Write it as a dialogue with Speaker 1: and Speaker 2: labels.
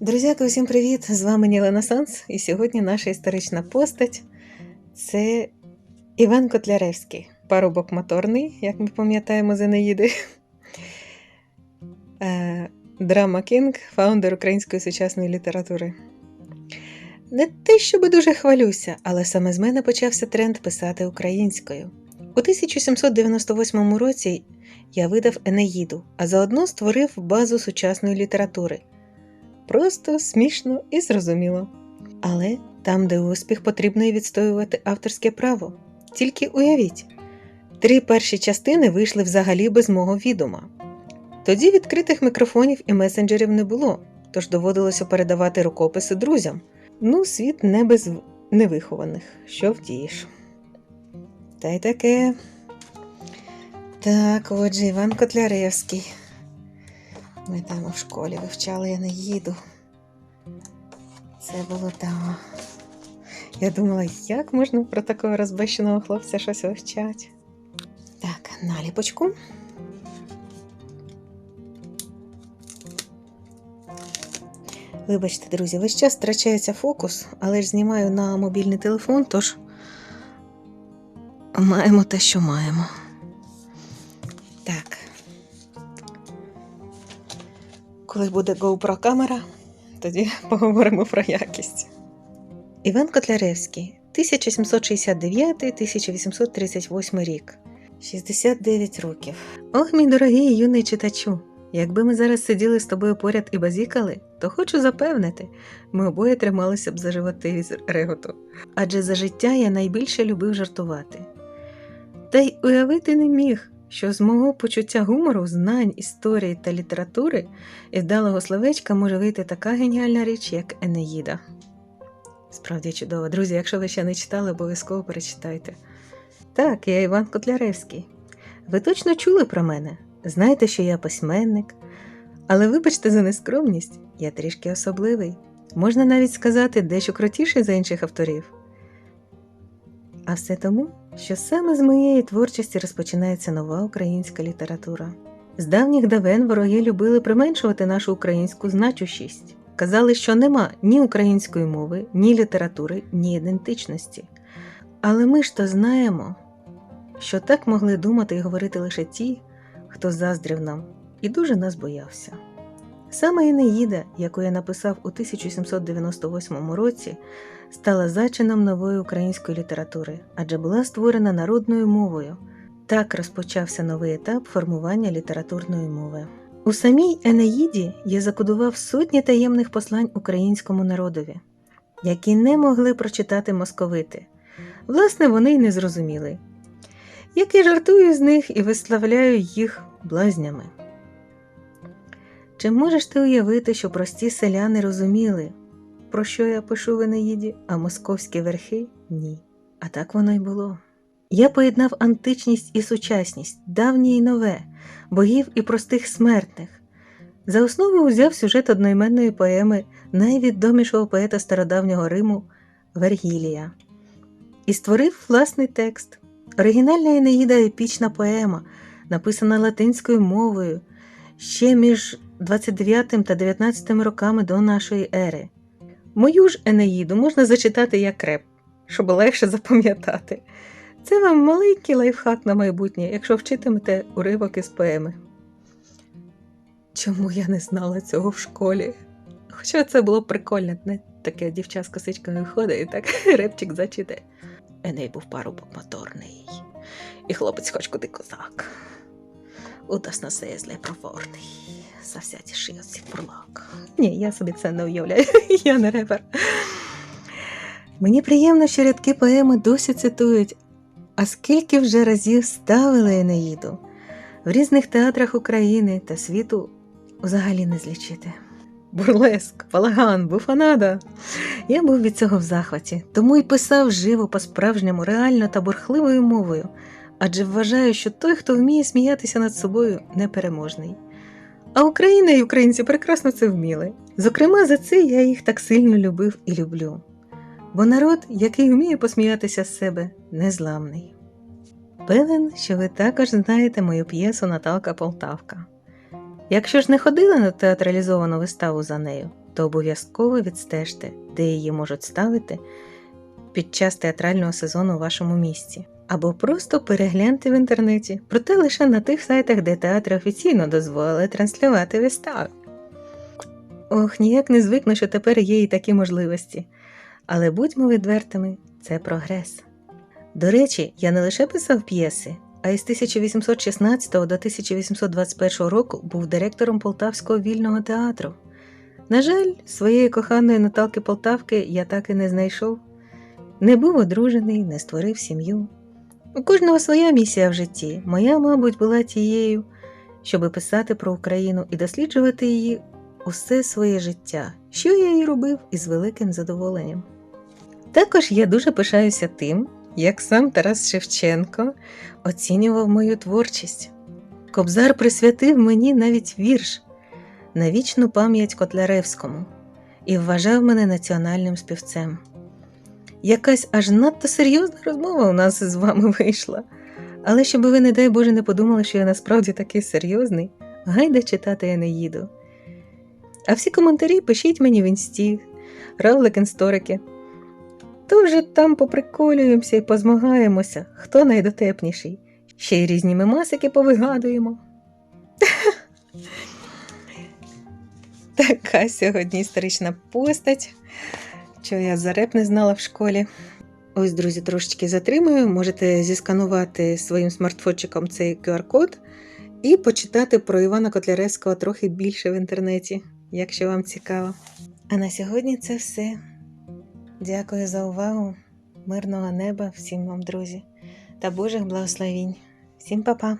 Speaker 1: Друзяки, усім привіт! З вами Ніла Санс, і сьогодні наша історична постать це Іван Котляревський, парубок моторний, як ми пам'ятаємо з Енеїди. Е, Драма Кінг, фаундер української сучасної літератури. Не те, щоб дуже хвалюся, але саме з мене почався тренд писати українською. У 1798 році я видав Енеїду, а заодно створив базу сучасної літератури. Просто смішно і зрозуміло. Але там, де успіх, потрібно і відстоювати авторське право. Тільки уявіть, три перші частини вийшли взагалі без мого відома. Тоді відкритих мікрофонів і месенджерів не було, тож доводилося передавати рукописи друзям. Ну, світ не без невихованих, що вдієш. Та й таке. Так, отже, Іван Котляревський. Ми там у школі вивчали, я не їду. Це було там. Я думала, як можна про такого розбещеного хлопця щось вивчати. Так, наліпочку. Вибачте, друзі, весь час втрачається фокус, але ж знімаю на мобільний телефон, тож маємо те, що маємо. Так. Коли буде GoPro камера, тоді поговоримо про якість. Іван Котляревський, 1769-1838 рік, 69 років. Ох, мій дорогий юний читачу! Якби ми зараз сиділи з тобою поряд і базікали, то хочу запевнити, ми обоє трималися б за животи від реготу. Адже за життя я найбільше любив жартувати. Та й уявити не міг, що з мого почуття гумору, знань, історії та літератури і вдалого словечка може вийти така геніальна річ, як Енеїда. Справді чудово, друзі, якщо ви ще не читали, обов'язково перечитайте. Так, я Іван Котляревський. Ви точно чули про мене? Знаєте, що я письменник, але вибачте за нескромність, я трішки особливий. Можна навіть сказати, дещо крутіший за інших авторів. А все тому, що саме з моєї творчості розпочинається нова українська література. З давніх давен вороги любили применшувати нашу українську значущість. Казали, що нема ні української мови, ні літератури, ні ідентичності. Але ми ж то знаємо, що так могли думати і говорити лише ті, хто заздрив нам і дуже нас боявся. Саме Енеїда, яку я написав у 1798 році, стала зачином нової української літератури, адже була створена народною мовою. Так розпочався новий етап формування літературної мови. У самій Енеїді я закодував сотні таємних послань українському народові, які не могли прочитати московити. Власне, вони й не зрозуміли. Як я жартую з них і виславляю їх блазнями. Чи можеш ти уявити, що прості селяни розуміли, про що я пишу в Енеїді, а московські верхи ні. А так воно й було. Я поєднав античність і сучасність, давнє і нове, богів і простих смертних. За основу взяв сюжет одноіменної поеми найвідомішого поета стародавнього Риму Вергілія і створив власний текст. Оригінальна Енеїда епічна поема, написана латинською мовою ще між 29 та 19 роками до нашої ери. Мою ж Енеїду можна зачитати як реп, щоб легше запам'ятати. Це вам маленький лайфхак на майбутнє, якщо вчитимете уривок із поеми. Чому я не знала цього в школі? Хоча це було прикольно, не таке дівча з косичками виходить і так репчик зачитає. Еней був парубок моторний, і хлопець хоч куди козак. Удас на зле проворний, завсяді шиє бурлак. Ні, я собі це не уявляю, я не репер. Мені приємно, що рядки поеми досі цитують, а скільки вже разів ставили Енеїду в різних театрах України та світу взагалі не злічити. Бурлеск, балаган, буфанада. Я був від цього в захваті, тому й писав живо по-справжньому, реально та бурхливою мовою, адже вважаю, що той, хто вміє сміятися над собою, непереможний. А Україна і українці прекрасно це вміли. Зокрема, за це я їх так сильно любив і люблю. Бо народ, який вміє посміятися з себе, незламний. Певен, що ви також знаєте мою п'єсу Наталка Полтавка. Якщо ж не ходили на театралізовану виставу за нею, то обов'язково відстежте, де її можуть ставити під час театрального сезону у вашому місті. Або просто перегляньте в інтернеті, проте лише на тих сайтах, де театри офіційно дозволили транслювати вистави. Ох, ніяк не звикну, що тепер є і такі можливості. Але будьмо відвертими, це прогрес. До речі, я не лише писав п'єси, а із 1816 до 1821 року був директором Полтавського вільного театру. На жаль, своєї коханої Наталки Полтавки я так і не знайшов. Не був одружений, не створив сім'ю. У кожного своя місія в житті. Моя, мабуть, була тією, щоби писати про Україну і досліджувати її усе своє життя, що я і робив із великим задоволенням. Також я дуже пишаюся тим, як сам Тарас Шевченко оцінював мою творчість. Кобзар присвятив мені навіть вірш на вічну пам'ять Котляревському і вважав мене національним співцем. Якась аж надто серйозна розмова у нас з вами вийшла. Але щоб ви, не дай Боже, не подумали, що я насправді такий серйозний, гайда читати я не їду. А всі коментарі пишіть мені в інсті, равлик-інсторики. То вже там поприколюємося і позмагаємося, хто найдотепніший. Ще й різні мемасики повигадуємо. Така сьогодні історична постать, що я за реп не знала в школі. Ось, друзі, трошечки затримую. Можете зісканувати своїм смартфончиком цей QR-код і почитати про Івана Котляревського трохи більше в інтернеті, якщо вам цікаво. А на сьогодні це все. Дякую за увагу. Мирного неба всім вам, друзі, та Божих благословінь. Всім па-па!